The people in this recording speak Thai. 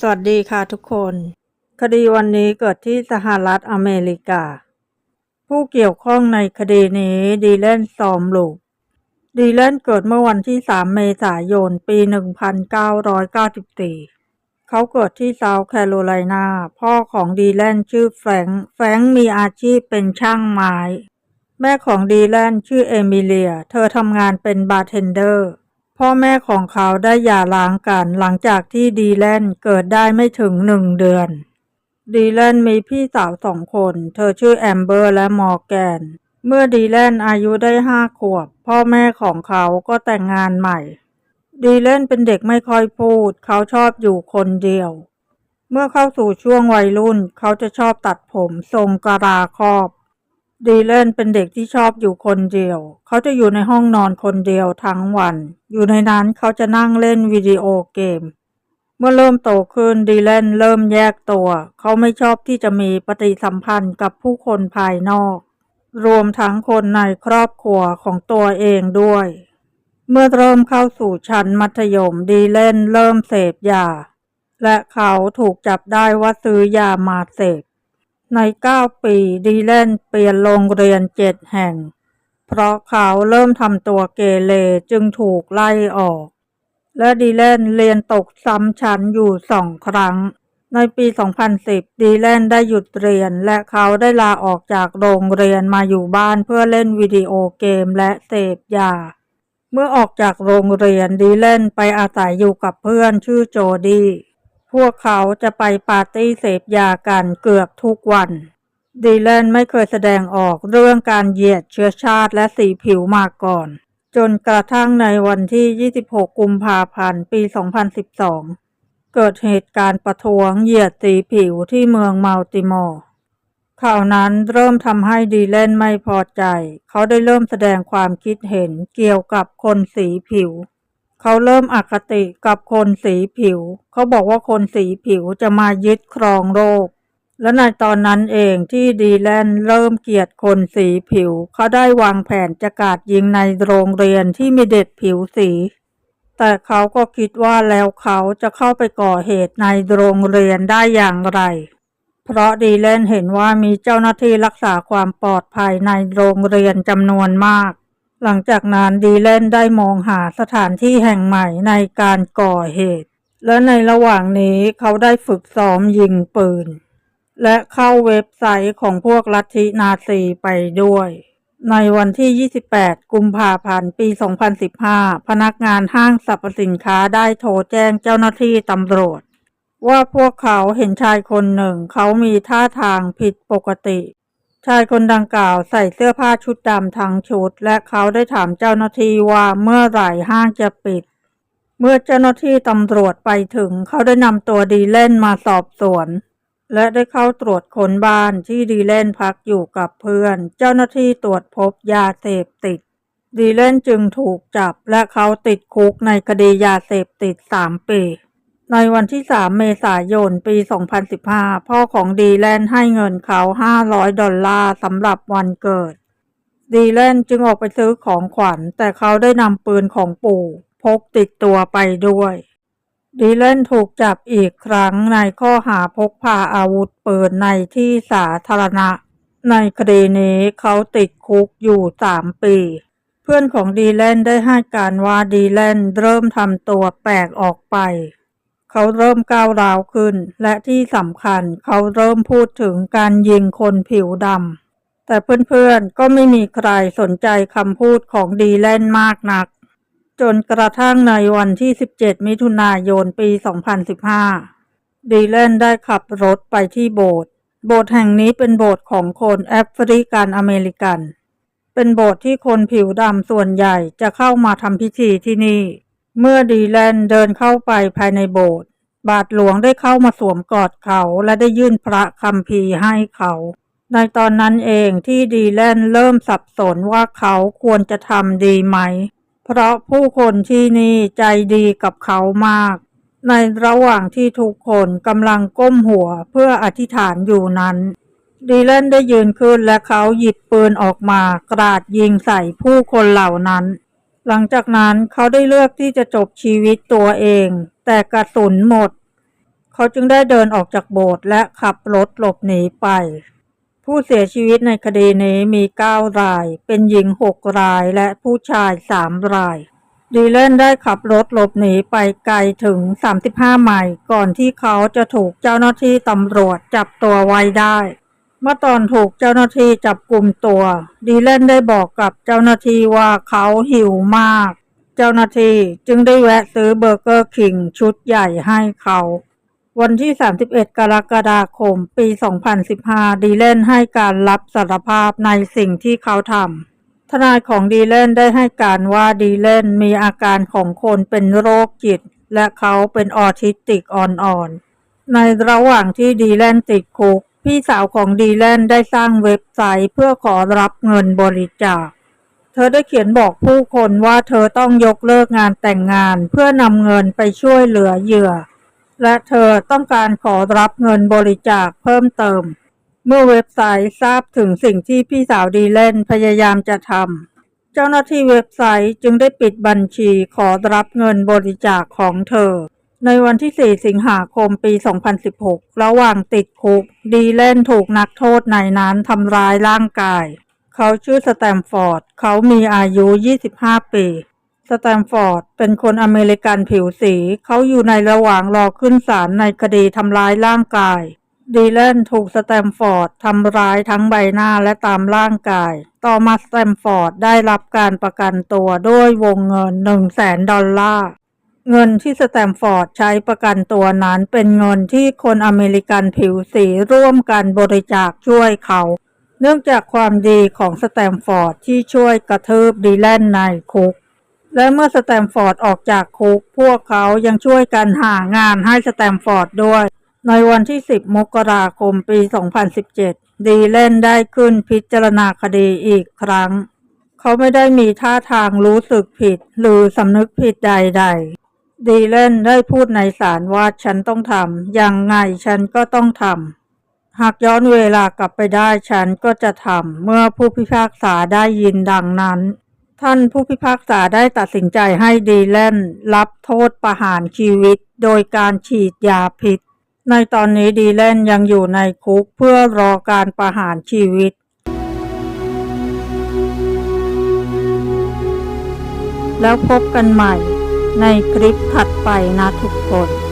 สวัสดีค่ะทุกคน คดีวันนี้เกิดที่สหรัฐอเมริกา ผู้เกี่ยวข้องในคดีนี้ดีแลนซอมลูปดีแลนเกิดเมื่อวันที่ 3 เมษายน ปี 1994 เขาเกิดที่เซาท์แคโรไลนาพ่อของดีแลนชื่อแฟงแฟงมีอาชีพเป็นช่างไม้ แม่ของดีแลนชื่อเอมิเลีย เธอทำงานเป็นบาร์เทนเดอร์ พ่อแม่ของเขาได้หย่าร้างกันหลังจากที่ดีแลนเกิดได้ไม่ถึงหนึ่งเดือน ดีแลนมีพี่สาวสองคน เธอชื่อแอมเบอร์และมอร์แกน เมื่อดีแลนอายุได้ห้าขวบ พ่อแม่ของเขาก็แต่งงานใหม่ ดีแลนเป็นเด็กไม่ค่อยพูด เขาชอบอยู่คนเดียว เมื่อเข้าสู่ช่วงวัยรุ่น เขาจะชอบตัดผมทรงกระลาครอบ ดีแลนเป็นเด็กที่ชอบอยู่คนเดียว เขาจะอยู่ในห้องนอนคนเดียวทั้งวัน อยู่ในนั้นเขาจะนั่งเล่นวิดีโอเกม เมื่อเริ่มโตขึ้นดีแลนเริ่มแยกตัว เขาไม่ชอบที่จะมีปฏิสัมพันธ์กับผู้คนภายนอก รวมทั้งคนในครอบครัวของตัวเองด้วย เมื่อเริ่มเข้าสู่ชั้นมัธยมดีแลนเริ่มเสพยา และเขาถูกจับได้ว่าซื้อยามาเสพ ใน9ปีดีแลนเปลี่ยนโรงเรียนเจ็ดแห่ง เพราะเขาเริ่มทำตัวเกเรจึงถูกไล่ออก และดีแลนเรียนตกซ้ำชั้นอยู่สองครั้ง ในปี 2010 ดีแลนได้หยุดเรียนและเขาได้ลาออกจากโรงเรียนมาอยู่บ้านเพื่อเล่นวิดีโอเกมและเสพยา เมื่อออกจากโรงเรียนดีแลนไปอาศัยอยู่กับเพื่อนชื่อโจดี้ วกเขาจะไปปาร์ตี้เสพยากันเกือบทุกวัน ดีแลนไม่เคยแสดงออกเรื่องการเหยียดเชื้อชาติและสีผิวมาก่อน จนกระทั่งในวันที่ 26 กุมภาพันธ์ ปี 2012 เกิดเหตุการณ์ประท้วงเหยียดสีผิวที่เมืองมัลติมอร์ข่าวนั้นเริ่มทำให้ดีแลนไม่พอใจ เขาได้เริ่มแสดงความคิดเห็นเกี่ยวกับคนสีผิว เขาเริ่มอคติกับคนสีผิว เขาบอกว่าคนสีผิวจะมายึดครองโลก และในตอนนั้นเองที่ดีแลนเริ่มเกลียดคนสีผิว เขาได้วางแผนจะกาดยิงในโรงเรียนที่มีเด็กผิวสี แต่เขาก็คิดว่าแล้วเขาจะเข้าไปก่อเหตุในโรงเรียนได้อย่างไร เพราะดีแลนเห็นว่ามีเจ้าหน้าที่รักษาความปลอดภัยในโรงเรียนจำนวนมาก หลังจากนั้นดีแลนได้มองหาสถานที่แห่งใหม่ในการก่อเหตุ และในระหว่างนี้เขาได้ฝึกซ้อมยิงปืน และเข้าเว็บไซต์ของพวกลัทธินาซีไปด้วย ในวันที่ 28 กุมภาพันธ์ ปี 2015 พนักงานห้างสรรพสินค้าได้โทรแจ้งเจ้าหน้าที่ตำรวจว่าพวกเขาเห็นชายคนหนึ่ง เขามีท่าทางผิดปกติ ชายคนดังกล่าวใส่เสื้อผ้าชุดดำทั้งชุด และเขาได้ถามเจ้าหน้าที่ว่าเมื่อไหร่ห้างจะปิด เมื่อเจ้าหน้าที่ตำรวจไปถึง เขาได้นำตัวดีเล่นมาสอบสวน และได้เข้าตรวจค้นบ้านที่ดีเล่นพักอยู่กับเพื่อน เจ้าหน้าที่ตรวจพบยาเสพติด ดีเล่นจึงถูกจับและเขาติดคุกในคดียาเสพติด3ปี ในวันที่ 3 เมษายน ปี 2015 พ่อของดีแลนให้เงินเขา 500 ดอลลาร์สำหรับวันเกิด ดีแลนจึงออกไปซื้อของขวัญ แต่เขาได้นำปืนของปู่ พกติดตัวไปด้วย ดีแลนถูกจับอีกครั้งในข้อหาพกพาอาวุธปืนในที่สาธารณะ ในคดีนี้เขาติดคุกอยู่ 3 ปีเพื่อนของดีแลนได้ให้การว่าดีแลนเริ่มทำตัวแปลกออกไป เขาเริ่มก้าวร้าวขึ้น และที่สำคัญเขาเริ่มพูดถึงการยิงคนผิวดำ แต่เพื่อนๆ ก็ไม่มีใครสนใจคำพูดของดีแลนมากนัก จนกระทั่งในวันที่ 17 มิถุนายนปี 2015 ดีแลนได้ขับรถไปที่โบสถ์ โบสถ์แห่งนี้เป็นโบสถ์ของคนแอฟริกันอเมริกัน เป็นโบสถ์ที่คนผิวดำส่วนใหญ่จะเข้ามาทำพิธีที่นี่ เมื่อดีแลนเดินเข้าไปภายในโบสถ์บาทหลวงได้เข้ามาสวมกอดเขาและได้ยื่นพระคัมภีร์ให้เขา ในตอนนั้นเองที่ดีแลนเริ่มสับสนว่าเขาควรจะทำดีไหม เพราะผู้คนที่นี่ใจดีกับเขามาก ในระหว่างที่ทุกคนกำลังก้มหัวเพื่ออธิษฐานอยู่นั้นดีแลนได้ยืนขึ้นและเขาหยิบปืนออกมากราดยิงใส่ผู้คนเหล่านั้น หลังจากนั้นเขาได้เลือกที่จะจบชีวิตตัวเอง แต่กระสุนหมด เขาจึงได้เดินออกจากโบสถ์และขับรถหลบหนีไป ผู้เสียชีวิตในคดีนี้มี 9 ราย เป็นหญิง 6 รายและผู้ชาย 3 รายดีเลนได้ขับรถหลบหนีไปไกลถึง 35 ไมล์ก่อนที่เขาจะถูกเจ้าหน้าที่ตำรวจจับตัวไว้ได้ เมื่อตอนถูกเจ้าหน้าที่จับกลุ่มตัว ดีเลนได้บอกกับเจ้าหน้าที่ว่าเขาหิวมาก เจ้าหน้าที่จึงได้แวะซื้อเบอร์เกอร์คิงชุดใหญ่ให้เขา วันที่ 31 กรกฎาคม ปี 2015 ดีเลนให้การรับสารภาพในสิ่งที่เขาทำทนายของดีเลนได้ให้การว่าดีเลนมีอาการของคนเป็นโรคจิต และเขาเป็นออทิสติกอ่อนๆในระหว่างที่ดีแลนติดคุก พี่สาวของดีแลนได้สร้างเว็บไซต์เพื่อขอรับเงินบริจาค เธอได้เขียนบอกผู้คนว่าเธอต้องยกเลิกงานแต่งงานเพื่อนำเงินไปช่วยเหลือเหยื่อ และเธอต้องการขอรับเงินบริจาคเพิ่มเติม เมื่อเว็บไซต์ทราบถึงสิ่งที่พี่สาวดีเลนพยายามจะทำเจ้าหน้าที่เว็บไซต์จึงได้ปิดบัญชีขอรับเงินบริจาคของเธอ ในวันที่ 4 สิงหาคมปี 2016 ระหว่างติดคุก ดีเลนถูกนักโทษในนั้นทำร้ายร่างกาย เขาชื่อสแตมฟอร์ด เขามีอายุ 25 ปี สแตมฟอร์ดเป็นคนอเมริกันผิวสี เขาอยู่ในระหว่างรอขึ้นศาลในคดีทำร้ายร่างกาย ดีแลนถูกสแตมฟอร์ดทำร้ายทั้งใบหน้าและตามร่างกาย ต่อมาสแตมฟอร์ดได้รับการประกันตัวด้วยวงเงิน 1 0 0 0 0แสนดอลลาร์ เงินที่สแตมฟอร์ดใช้ประกันตัวนั้นเป็นเงินที่คนอเมริกันผิวสีร่วมกันบริจาคช่วยเขา เนื่องจากความดีของสแตมฟอร์ดที่ช่วยกระทืบดีแลนในคุก และเมื่อสแตมฟอร์ดออกจากคุก พวกเขายังช่วยกันหางานให้สแตมฟอร์ดด้วย ในวันที่ 10 มกราคมปี 2017 ดีเลนได้ขึ้นพิจารณาคดีอีกครั้ง เขาไม่ได้มีท่าทางรู้สึกผิดหรือสำนึกผิดใด ๆ ดีเลนได้พูดในศาลว่าฉันต้องทำอย่างไงฉันก็ต้องทำหากย้อนเวลากลับไปได้ฉันก็จะทำเมื่อผู้พิพากษาได้ยินดังนั้น ท่านผู้พิพากษาได้ตัดสินใจให้ดีแลนรับโทษประหารชีวิต โดยการฉีดยาพิษ ในตอนนี้ดีแลนยังอยู่ในคุกเพื่อรอการประหารชีวิตแล้วพบกันใหม่ ในคลิปถัดไปนะทุกคน